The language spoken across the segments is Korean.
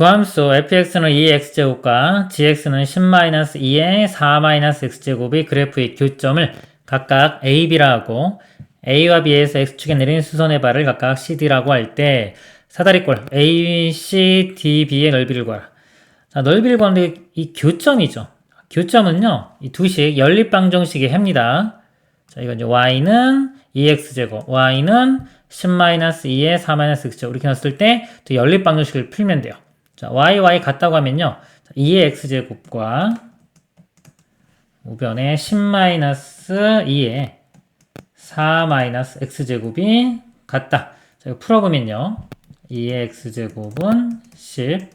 두 함수 fx는 2x제곱과 gx는 10-2의 4-x제곱의 그래프의 교점을 각각 a, b라 하고 a와 b에서 x축에 내린 수선의 발을 각각 cd라고 할 때 사다리꼴 a, c, d, b의 넓이를 구하라. 자, 넓이를 구하는데 이 교점이죠. 교점은요, 이 두식 연립방정식의 해입니다. 자, 이건 이제 y는 2x제곱, y는 10-2의 4-x제곱 이렇게 넣었을 때 또 연립방정식을 풀면 돼요. 자, y, y 같다고 하면요. 2의 x제곱과 우변에 10-2의 4-x제곱이 같다. 자, 풀어보면요. 2의 x제곱은 10.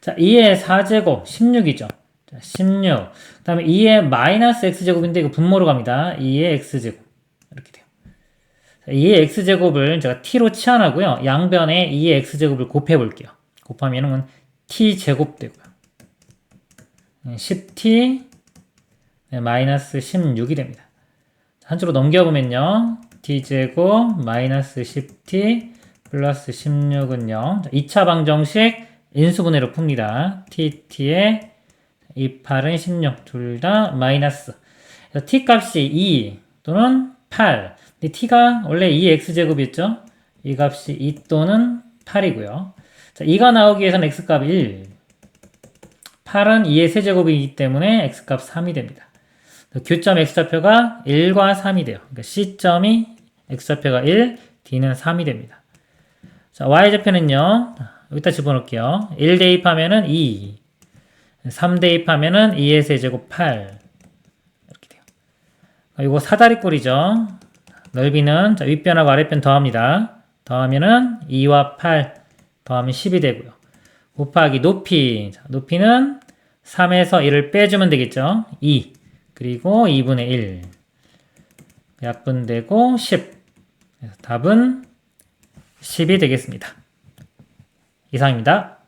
자, 2의 4제곱 16이죠. 자, 16. 그 다음에 2의 마이너스 x제곱인데 이거 분모로 갑니다. 2의 x제곱. 이렇게 돼요. 자, 2의 x제곱을 제가 t로 치환하고요. 양변에 2의 x제곱을 곱해 볼게요. 곱하면은 t제곱 되고요. 10t 네, 마이너스 16이 됩니다. 한쪽으로 넘겨보면요. t제곱 마이너스 10t 플러스 16은요. 2차 방정식 인수분해로 풉니다. tt의 28은 16. 둘 다 마이너스. t 값이 2 또는 8. 근데 t가 원래 2x제곱이었죠? 이 값이 2 또는 8이고요. 자, 2가 나오기 위해서는 x값 1. 8은 2의 세제곱이기 때문에 x값 3이 됩니다. 교점 x좌표가 1과 3이 돼요. 그러니까 C점이 x좌표가 1, D는 3이 됩니다. 자, y좌표는요. 여기다 집어넣을게요. 1 대입하면은 2, 3 대입하면은 2의 세제곱 8 이렇게 돼요. 이거 사다리꼴이죠. 넓이는 자, 윗변하고 아랫변 더합니다. 더하면은 2와 8 더하면 10이 되고요. 곱하기 높이. 자, 높이는 3에서 1을 빼주면 되겠죠. 2. 그리고 2분의 1. 약분되고 10. 그래서 답은 10이 되겠습니다. 이상입니다.